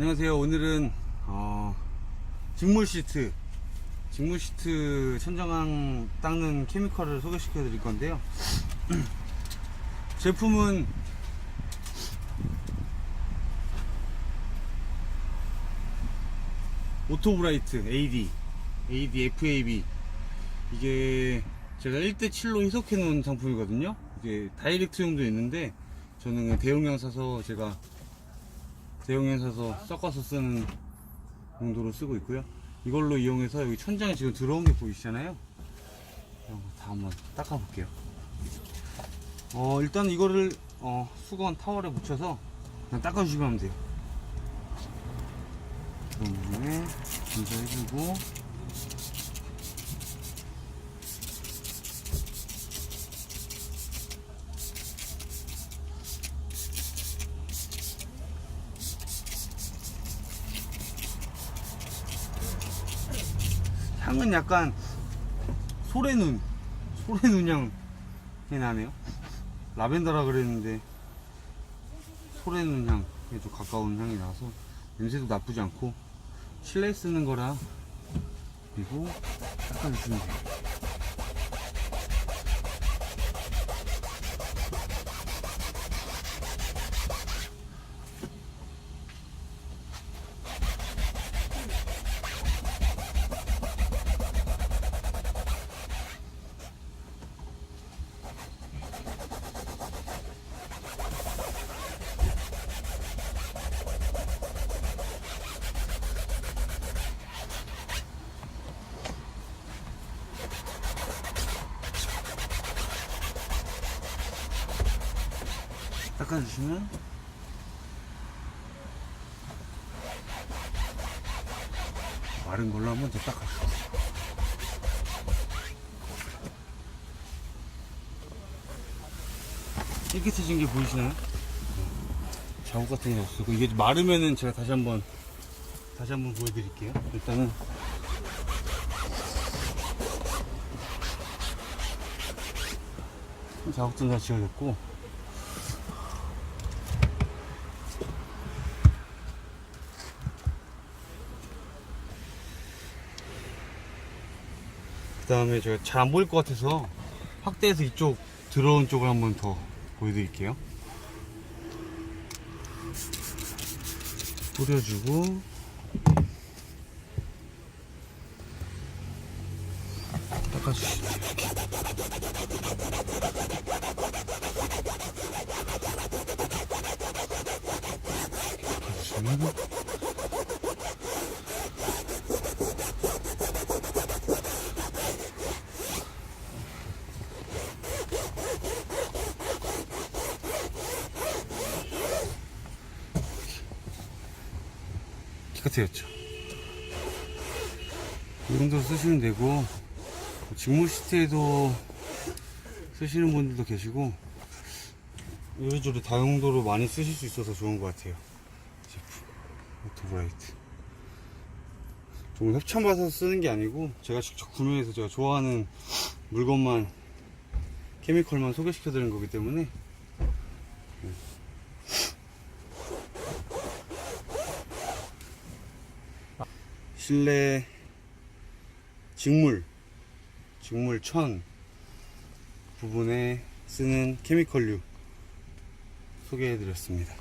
안녕하세요. 오늘은 어, 직물 시트, 직물 시트 천정항 닦는 케미컬을 소개시켜 드릴 건데요. 제품은 오토브라이트 AD, AD FAB 이게 제가 1대7로 희석해 놓은 상품이거든요. 이게 다이렉트용도 있는데 저는 대용량 사서 제가 대용량 사서 섞어서 쓰는 용도로 쓰고 있고요. 이걸로 이용해서 여기 천장에 지금 들어온 게 보이시잖아요. 다 한번 닦아볼게요. 어, 일단 이거를 어, 수건 타월에 묻혀서 그냥 닦아주시면 돼요. 그런 다음에 분사해주고 향은 약간 소래눈 소래눈 향이 나네요. 라벤더라 그랬는데 소래눈 향에 좀 가까운 향이 나서 냄새도 나쁘지 않고 실내에 쓰는 거라 그리고 닦아주시면 닦아주시면. 마른 걸로 한번 더 닦아주세요. 깨끗해진 게 보이시나요? 자국 같은 게 없고 이게 마르면은 제가 다시 한번 다시 한번 보여드릴게요. 일단은 자국도 다 지워졌고 다음에 제가 잘 안 보일 것 같아서 확대해서 이쪽 들어온 쪽을 한번 더 보여드릴게요. 뿌려주고. 닦아주시죠. 이렇게 닦아주시면 깨끗해졌죠. 이 정도 쓰시면 되고, 직물 시트에도 쓰시는 분들도 계시고, 이리저리 다용도로 많이 쓰실 수 있어서 좋은 것 같아요. 제품. 오토브라이트. 좀 협찬받아서 쓰는 게 아니고, 제가 직접 구매해서 제가 좋아하는 물건만, 케미컬만 소개시켜 드리는 거기 때문에, 실내 직물, 직물 천 부분에 쓰는 케미컬류 소개해 드렸습니다.